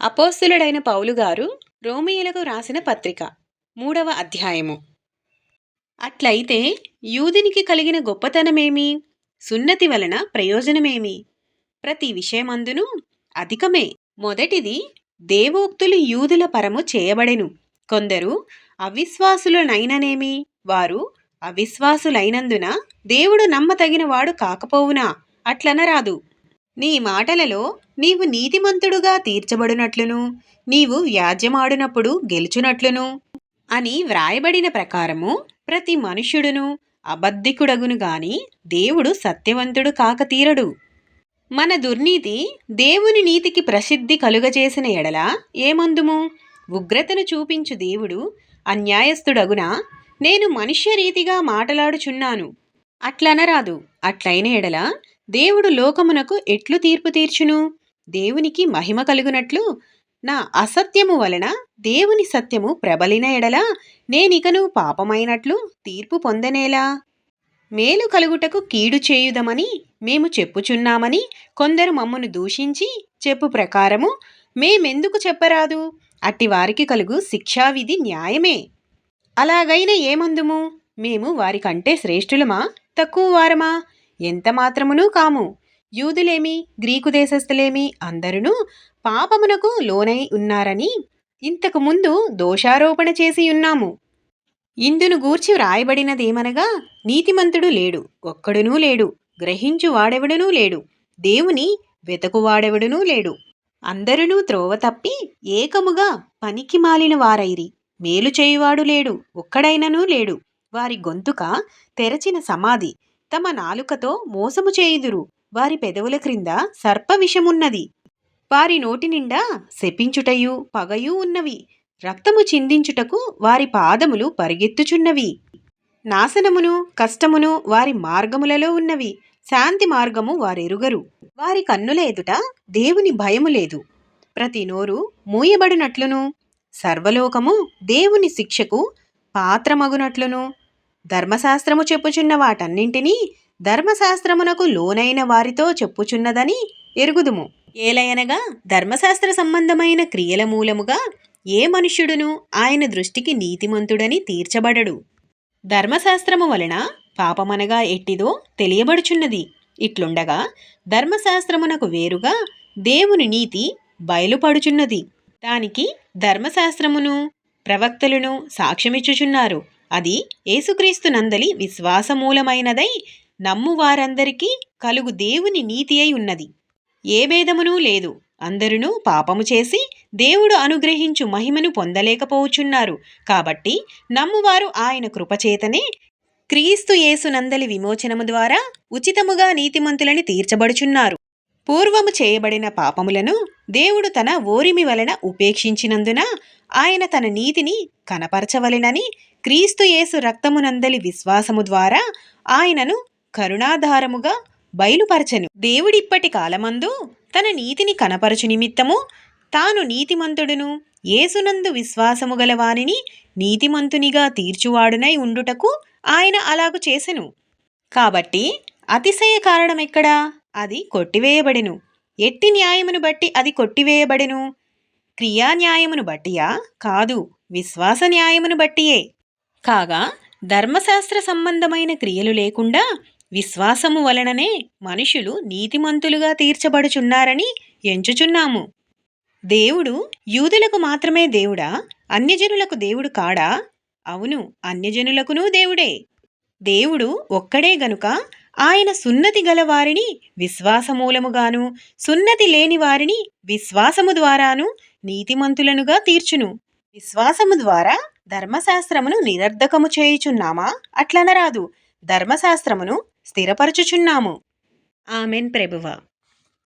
అపోస్తులుడైన పౌలు గారు రోమియోలకు రాసిన పత్రిక మూడవ అధ్యాయము. అట్లయితే యూదునికి కలిగిన గొప్పతనమేమి? సున్నతి వలన ప్రయోజనమేమి? ప్రతి విషయమందును అధికమే. మొదటిది దేవోక్తులు యూదుల పరము చేయబడెను. కొందరు అవిశ్వాసులనైననేమి? వారు అవిశ్వాసులైనందున దేవుడు నమ్మతగిన వాడు కాకపోవునా? అట్లనరాదు. నీ మాటలలో నీవు నీతిమంతుడుగా తీర్చబడినట్లును నీవు వ్యాజ్యమాడినప్పుడు గెలుచునట్లును అని వ్రాయబడిన ప్రకారము ప్రతి మనుష్యుడును అబద్ధికుడగును గాని దేవుడు సత్యవంతుడు కాక తీరడు. మన దుర్నీతి దేవుని నీతికి ప్రసిద్ధి కలుగజేసిన ఎడల ఏమందుము? ఉగ్రతను చూపించు దేవుడు అన్యాయస్థుడగున? నేను మనుష్య రీతిగా మాటలాడుచున్నాను. అట్లనరాదు. అట్లైన ఎడల దేవుడు లోకమునకు ఎట్లు తీర్పు తీర్చును? దేవునికి మహిమ కలుగునట్లు నా అసత్యము వలన దేవుని సత్యము ప్రబలిన ఎడల నేనికను పాపమైనట్లు తీర్పు పొందనేలా? మేలు కలుగుటకు కీడు చేయుదమని మేము చెప్పుచున్నామని కొందరు మమ్మను దూషించి చెప్పు ప్రకారము మేమెందుకు చెప్పరాదు? అట్టి వారికి కలుగు శిక్షావిధి న్యాయమే. అలాగైన ఏమందుము? మేము వారికంటే శ్రేష్ఠులమా? తక్కువ వారమా? ఎంత మాత్రమునూ కాము. యూదులేమి గ్రీకు దేశస్థులేమి అందరును పాపమునకు లోనై ఉన్నారని ఇంతకు ముందు దోషారోపణ చేసి ఉన్నాము. ఇందును గూర్చి వ్రాయబడినదేమనగా నీతిమంతుడు లేడు ఒక్కడునూ లేడు గ్రహించు వాడెవడునూ లేడు దేవుని వెతకువాడెవడునూ లేడు. అందరునూ త్రోవ తప్పి ఏకముగా పనికి మాలిన వారైరి మేలు చేయువాడు లేడు ఒక్కడైననూ లేడు. వారి గొంతుక తెరచిన సమాధి తమ నాలుకతో మోసము చేయుదురు. వారి పెదవుల క్రింద సర్ప విషమున్నది. వారి నోటి నిండా శపించుటయు పగయు ఉన్నవి. రక్తము చిందించుటకు వారి పాదములు పరిగెత్తుచున్నవి. నాశనమును కష్టమును వారి మార్గములలో ఉన్నవి. శాంతి మార్గము వారెరుగరు. వారి కన్నుల ఎదుట దేవుని భయము లేదు. ప్రతి నోరు మూయబడినట్లును. సర్వలోకము దేవుని శిక్షకు పాత్రమగునట్లును. ధర్మశాస్త్రము చెప్పుచున్న వాటన్నింటినీ ధర్మశాస్త్రమునకు లోనైన వారితో చెప్పుచున్నదని ఎరుగుదుము. ఏలయనగా ధర్మశాస్త్ర సంబంధమైన క్రియల మూలముగా ఏ మనుష్యుడును ఆయన దృష్టికి నీతిమంతుడని తీర్చబడడు. ధర్మశాస్త్రము వలన పాపమనగా ఎట్టిదో తెలియబడుచున్నది. ఇట్లుండగా ధర్మశాస్త్రమునకు వేరుగా దేవుని నీతి బయలుపడుచున్నది. దానికి ధర్మశాస్త్రమును ప్రవక్తలను సాక్ష్యమిచ్చుచున్నారు. అది యేసుక్రీస్తు నందలి విశ్వాసమూలమైనదై నమ్ము వారందరికీ కలుగు దేవుని నీతి అయి ఉన్నది. ఏ భేదమునూ లేదు. అందరునూ పాపము చేసి దేవుడు అనుగ్రహించు మహిమను పొందలేకపోచున్నారు కాబట్టి నమ్మువారు ఆయన కృపచేతనే క్రీస్తు యేసునందలి విమోచనము ద్వారా ఉచితముగా నీతిమంతులని తీర్చబడుచున్నారు. పూర్వము చేయబడిన పాపములను దేవుడు తన ఓరిమి వలన ఉపేక్షించినందున ఆయన తన నీతిని కనపరచవలెనని క్రీస్తు యేసు రక్తమునందలి విశ్వాసము ద్వారా ఆయనను కరుణాధారముగా బయలుపరచెను. దేవుడిప్పటి కాలమందు తన నీతిని కనపరచు నిమిత్తము తాను నీతిమంతుడును యేసునందు విశ్వాసము గల వానిని నీతిమంతునిగా తీర్చువాడునై ఉండుటకు ఆయన అలాగు చేసెను. కాబట్టి అతిశయ కారణమెక్కడా? అది కొట్టివేయబడెను. ఎట్టి న్యాయమును బట్టి అది కొట్టివేయబడెను. క్రియా న్యాయమును బట్టియా? కాదు. విశ్వాస న్యాయమును బట్టియే. కాగా ధర్మశాస్త్ర సంబంధమైన క్రియలు లేకుండా విశ్వాసము వలననే మనుషులు నీతిమంతులుగా తీర్చబడుచున్నారని ఎంచుచున్నాము. దేవుడు యూదులకు మాత్రమే దేవుడా? అన్యజనులకు దేవుడు కాడా? అవును అన్యజనులకునూ దేవుడే. దేవుడు ఒక్కడే గనుక ఆయన సున్నతి గలవారిని విశ్వాసమూలముగాను సున్నతి లేని వారిని విశ్వాసము ద్వారాను నీతిమంతులనుగా తీర్చును. విశ్వాసము ద్వారా ధర్మశాస్త్రమును నిరర్ధకము చేయుచున్నామా? అట్లనరాదు. ధర్మశాస్త్రమును స్థిరపరచుచున్నాము. ఆమెన్ ప్రభువ.